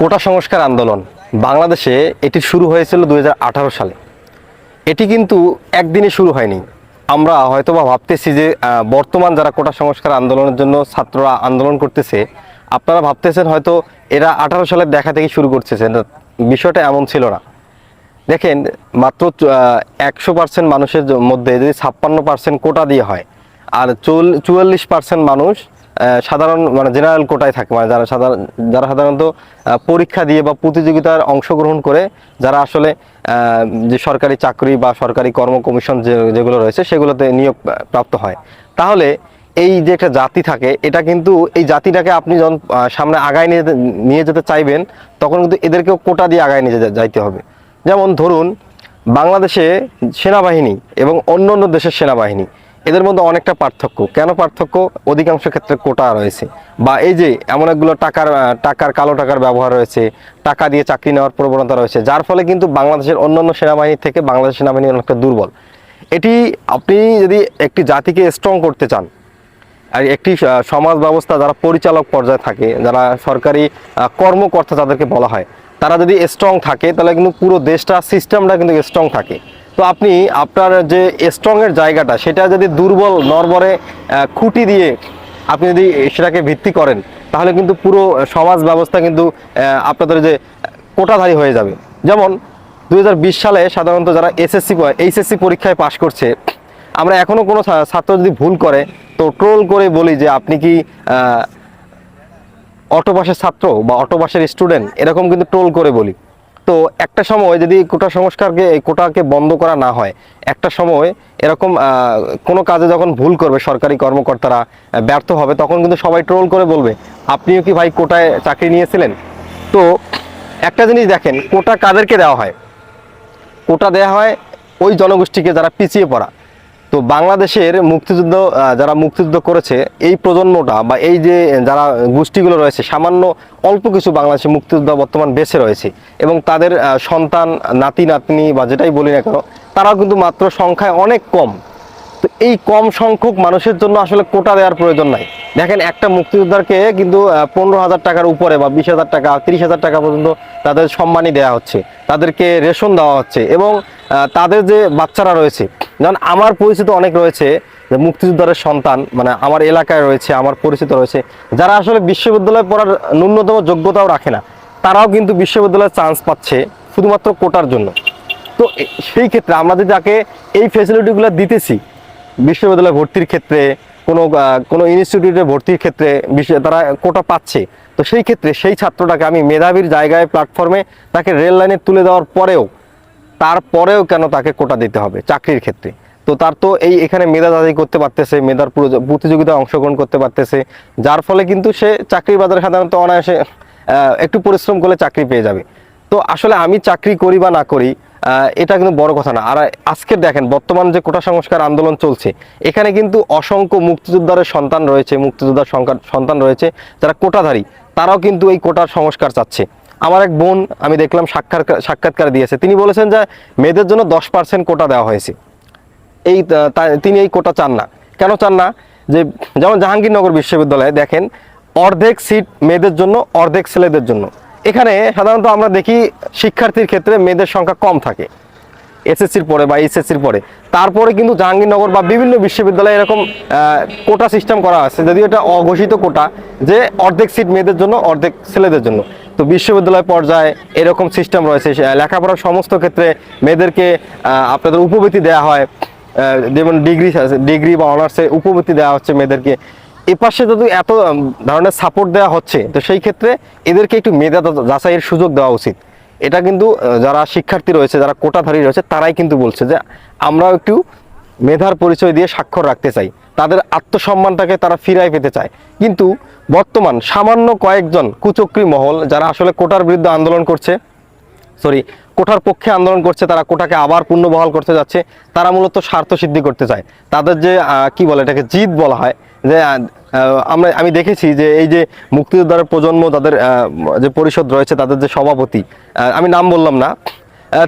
কোটা সংস্কার আন্দোলন বাংলাদেশে এটি শুরু হয়েছিল দু হাজার আঠারো সালে। এটি কিন্তু একদিনে শুরু হয়নি। আমরা হয়তোবা ভাবতেছি যে বর্তমান যারা কোটা সংস্কার আন্দোলনের জন্য ছাত্ররা আন্দোলন করতেছে, আপনারা ভাবতেছেন হয়তো এরা আঠারো সালের দেখা থেকে শুরু করতেছে বিষয়টা এমন ছিল না। দেখেন, মাত্র একশো পার্সেন্ট মানুষের মধ্যে যদি ছাপ্পান্ন পার্সেন্ট কোটা দিয়ে হয়, আর চুয়াল্লিশ পার্সেন্ট মানুষ সাধারণ মানে জেনারেল কোটায় থাকে। মানে যারা সাধারণ যারা সাধারণত পরীক্ষা দিয়ে বা প্রতিযোগিতার অংশগ্রহণ করে, যারা আসলে যে সরকারি চাকরি বা সরকারি কর্ম কমিশন যেগুলো রয়েছে, সেগুলোতে নিয়োগ প্রাপ্ত হয়। তাহলে এই যে একটা জাতি থাকে, এটা কিন্তু এই জাতিটাকে আপনি যখন সামনে আগায় নিয়ে নিয়ে যেতে চাইবেন, তখন কিন্তু এদেরকেও কোটা দিয়ে আগায় নিয়ে যাইতে হবে। যেমন ধরুন, বাংলাদেশে সেনাবাহিনী এবং অন্য অন্য দেশের সেনাবাহিনী। এদের মধ্যে অনেকটা পার্থক্য। কেন পার্থক্য? অধিকাংশ ক্ষেত্রে কোটা রয়েছে। বা এই যে এমন একগুলো টাকার টাকার, কালো টাকার ব্যবহার রয়েছে, টাকা দিয়ে চাকরি নেওয়ার প্রবণতা রয়েছে, যার ফলে কিন্তু বাংলাদেশের অন্যান্য সেনাবাহিনী থেকে বাংলাদেশ সেনাবাহিনী অনেকটা দুর্বল। এটি আপনি যদি একটি জাতিকে স্ট্রং করতে চান, আর একটি সমাজ ব্যবস্থা যারা পরিচালক পর্যায়ে থাকে, যারা সরকারি কর্মকর্তা যাদেরকে বলা হয়, তারা যদি স্ট্রং থাকে, তাহলে কিন্তু পুরো দেশটা সিস্টেমটা কিন্তু স্ট্রং থাকে। তো আপনি আপনার যে স্ট্রংয়ের জায়গাটা সেটা যদি দুর্বল নরবরে খুঁটি দিয়ে আপনি যদি সেটাকে ভিত্তি করেন তাহলে কিন্তু পুরো সমাজ ব্যবস্থা কিন্তু আপনাদের যে কোটাধারী হয়ে যাবে। যেমন দু হাজার বিশ সালে সাধারণত যারা এসএসসি এইচএসসি পরীক্ষায় পাশ করছে আমরা এখনও কোনো ছাত্র যদি ভুল করে তো ট্রোল করে বলি যে আপনি কি আহ, অটোবাসের ছাত্র বা অটোবাসের স্টুডেন্ট এরকম কিন্তু ট্রোল করে বলি। তো একটা সময় যদি কোটা সংস্কারকে, কোটাকে বন্ধ করা না হয়, একটা সময় এরকম কোনো কাজে যখন ভুল করবে সরকারি কর্মকর্তারা ব্যর্থ হবে, তখন কিন্তু সবাই ট্রোল করে বলবে, আপনিও কি ভাই কোটায় চাকরি নিয়েছিলেন? তো একটা জিনিস দেখেন, কোটা কাদেরকে দেওয়া হয়? কোটা দেওয়া হয় ওই জনগোষ্ঠীকে যারা পিছিয়ে পড়া। তো বাংলাদেশের মুক্তিযুদ্ধ যারা মুক্তিযুদ্ধ করেছে, এই প্রজন্মটা বা এই যে যারা গোষ্ঠীগুলো রয়েছে, সামান্য অল্প কিছু বাংলাদেশে মুক্তিযুদ্ধ বর্তমান বেঁচে রয়েছে এবং তাদের সন্তান, নাতি, নাতনি বা যেটাই বলি না কেন, তারাও কিন্তু মাত্র সংখ্যায় অনেক কম। তো এই কম সংখ্যক মানুষের জন্য আসলে কোটা দেওয়ার প্রয়োজন নাই। দেখেন, একটা মুক্তিযোদ্ধাকে কিন্তু পনেরো হাজার টাকার উপরে বা বিশ হাজার টাকা, তিরিশ হাজার টাকা পর্যন্ত তাদের সম্মানই দেওয়া হচ্ছে। তাদেরকে রেশন দেওয়া হচ্ছে এবং তাদের যে বাচ্চারা রয়েছে, যেমন আমার পরিচিত অনেক রয়েছে, যে মুক্তিযোদ্ধারের সন্তান মানে আমার এলাকায় রয়েছে, আমার পরিচিত রয়েছে, যারা আসলে বিশ্ববিদ্যালয়ে পড়ার ন্যূনতম যোগ্যতাও রাখে না, তারাও কিন্তু বিশ্ববিদ্যালয়ে চান্স পাচ্ছে শুধুমাত্র কোটার জন্য। তো সেই ক্ষেত্রে আমরা যদি তাকে এই ফেসিলিটিগুলো দিতেছি বিশ্ববিদ্যালয়ে ভর্তির ক্ষেত্রে, কোনো কোনো ইনস্টিটিউটে ভর্তির ক্ষেত্রে তারা কোটা পাচ্ছে। তো সেই ক্ষেত্রে সেই ছাত্রটাকে আমি মেধাবীর জায়গায় প্ল্যাটফর্মে তাকে রেল লাইনে তুলে দেওয়ার পরেও তারপরেও কেন তাকে কোটা দিতে হবে চাকরির ক্ষেত্রে? তো তার তো এই এখানে মেধা দাঁড়িয়ে করতে পারতেছে, মেধার পুরো- প্রতিযোগিতায় অংশগ্রহণ করতে পারতেছে, যার ফলে কিন্তু সে চাকরির বাজারে সাধারণত অনায়াসে একটু পরিশ্রম করলে চাকরি পেয়ে যাবে। তো আসলে আমি চাকরি করি বা না করি এটা কিন্তু বড় কথা না। আর আজকে দেখেন, বর্তমান যে কোটা সংস্কার আন্দোলন চলছে, এখানে কিন্তু অসংখ্য মুক্তিযোদ্ধারের সন্তান রয়েছে, মুক্তিযোদ্ধার সন্তান রয়েছে, যারা কোটাধারী, তারাও কিন্তু এই কোটার সংস্কার চাচ্ছে। আমার এক বোন, আমি দেখলাম সাক্ষাৎ সাক্ষাৎকার দিয়েছে। তিনি বলেছেন যে, মেয়েদের জন্য দশ পার্সেন্ট কোটা দেওয়া হয়েছে। এই তিনি এই কোটা চান না। কেন চান না? যে, যেমন জাহাঙ্গীরনগর বিশ্ববিদ্যালয়ে দেখেন, অর্ধেক সিট মেয়েদের জন্য, অর্ধেক ছেলেদের জন্য। এখানে সাধারণত আমরা দেখি শিক্ষার্থীর ক্ষেত্রে মেয়েদের সংখ্যা কম থাকে। এসএসসির পরে বা এইচএসসির পরে। তারপরে কিন্তু জাহাঙ্গীরনগর বা বিভিন্ন বিশ্ববিদ্যালয়ে এরকম কোটা সিস্টেম করা আছে। যদিও এটা অঘোষিত কোটা, যে অর্ধেক সিট মেয়েদের জন্য, অর্ধেক ছেলেদের জন্য। তো বিশ্ববিদ্যালয় পর্যায়ে এরকম সিস্টেম রয়েছে। লেখাপড়ার সমস্ত ক্ষেত্রে মেয়েদেরকে আপনাদের উপবৃত্তি দেওয়া হয়। যেমন ডিগ্রি ডিগ্রি বা অনার্সে উপবৃত্তি দেওয়া হচ্ছে মেয়েদেরকে। এ পাশে যদি এত ধরনের সাপোর্ট দেওয়া হচ্ছে, তো সেই ক্ষেত্রে এদেরকে একটু মেধা যাচাইয়ের সুযোগ দেওয়া উচিত। এটা কিন্তু যারা শিক্ষার্থী রয়েছে, যারা কোটাধারী রয়েছে, তারাই কিন্তু বলছে যে, আমরাও একটু মেধার পরিচয় দিয়ে স্বাক্ষর রাখতে চাই। তাদের আত্মসম্মানটাকে তারা ফিরায় পেতে চায়। কিন্তু বর্তমান সামান্য কয়েকজন কুচক্রী মহল, যারা আসলে কোটার বিরুদ্ধে আন্দোলন করছে, সরি, কোটার পক্ষে আন্দোলন করছে, তারা কোটাকে আবার পুনর্বহাল করতে যাচ্ছে, তারা মূলত স্বার্থ সিদ্ধি করতে চায়। তাদের যে কি বলে এটাকে, জিদ বলা হয় যে আমরা, আমি দেখেছি যে এই যে মুক্তিযোদ্ধার প্রজন্ম, তাদের যে পরিষদ রয়েছে, তাদের যে সভাপতি আমি নাম বললাম না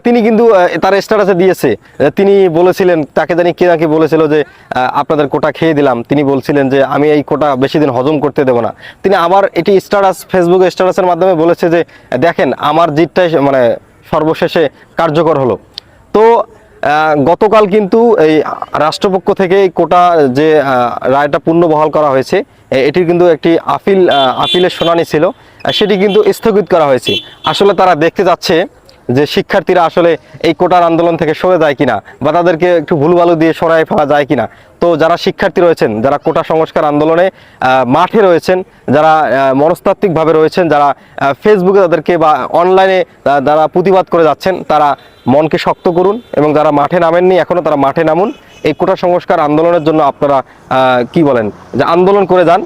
তিনি কিন্তু তার স্ট্যাটাসে দিয়েছে। তিনি বলেছিলেন, তাকে জানি কে নাকি বলেছিল যে আপনাদের কোটা খেয়ে দিলাম। তিনি বলছিলেন যে, আমি এই কোটা বেশি দিন হজম করতে দেবো না। তিনি আবার এটি স্ট্যাটাস ফেসবুকে স্ট্যাটাসের মাধ্যমে বলেছে যে, দেখেন, আমার জিতটাই মানে সর্বশেষে কার্যকর হলো। তো গতকাল কিন্তু এই রাষ্ট্রপক্ষ থেকে কোটা যে রায়টা পূর্ণ বহাল করা হয়েছে এটি কিন্তু একটি আপিল আপিলের শুনানি ছিল সেটি কিন্তু স্থগিত করা হয়েছে। আসলে তারা দেখতে যাচ্ছে যে শিক্ষার্থীরা আসলে এই কোটার আন্দোলন থেকে সরে যায় কিনা বা তাদেরকে একটু ভুলভালু দিয়ে সরাই ফেলা যায় কিনা? তো যারা শিক্ষার্থী রয়েছেন, যারা কোটা সংস্কার আন্দোলনে মাঠে রয়েছেন, যারা মনস্তাত্ত্বিকভাবে রয়েছেন, যারা ফেসবুকে তাদেরকে বা অনলাইনে যারা প্রতিবাদ করে যাচ্ছেন, তারা মনকে শক্ত করুন এবং যারা মাঠে নামেননি এখনও তারা মাঠে নামুন। এই কোটা সংস্কার আন্দোলনের জন্য আপনারা কি বলেন? যে আন্দোলন করে যান,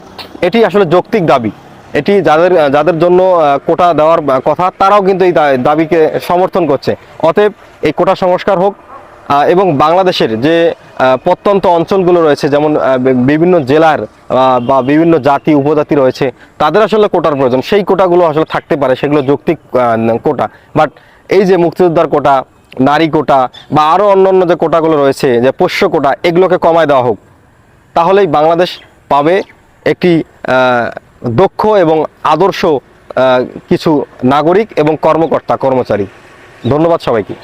এটি আসলে যৌক্তিক দাবি। এটি যাদের যাদের জন্য কোটা দেওয়ার কথা, তারাও কিন্তু এই দাবিকে সমর্থন করছে। অতএব এই কোটা সংস্কার হোক এবং বাংলাদেশের যে প্রত্যন্ত অঞ্চলগুলো রয়েছে, যেমন বিভিন্ন জেলার বা বিভিন্ন জাতি, উপজাতি রয়েছে, তাদের আসলে কোটার প্রয়োজন। সেই কোটাগুলো আসলে থাকতে পারে, সেগুলো যৌক্তিক কোটা। বাট এই যে মুক্তিযোদ্ধার কোটা, নারী কোটা, বা আরও অন্যান্য যে কোটাগুলো রয়েছে, যে পোষ্য কোটা, এগুলোকে কমায় দেওয়া হোক, তাহলেই বাংলাদেশ পাবে একটি দক্ষ এবং আদর্শ কিছু নাগরিক এবং কর্মকর্তা কর্মচারী। ধন্যবাদ সবাইকে।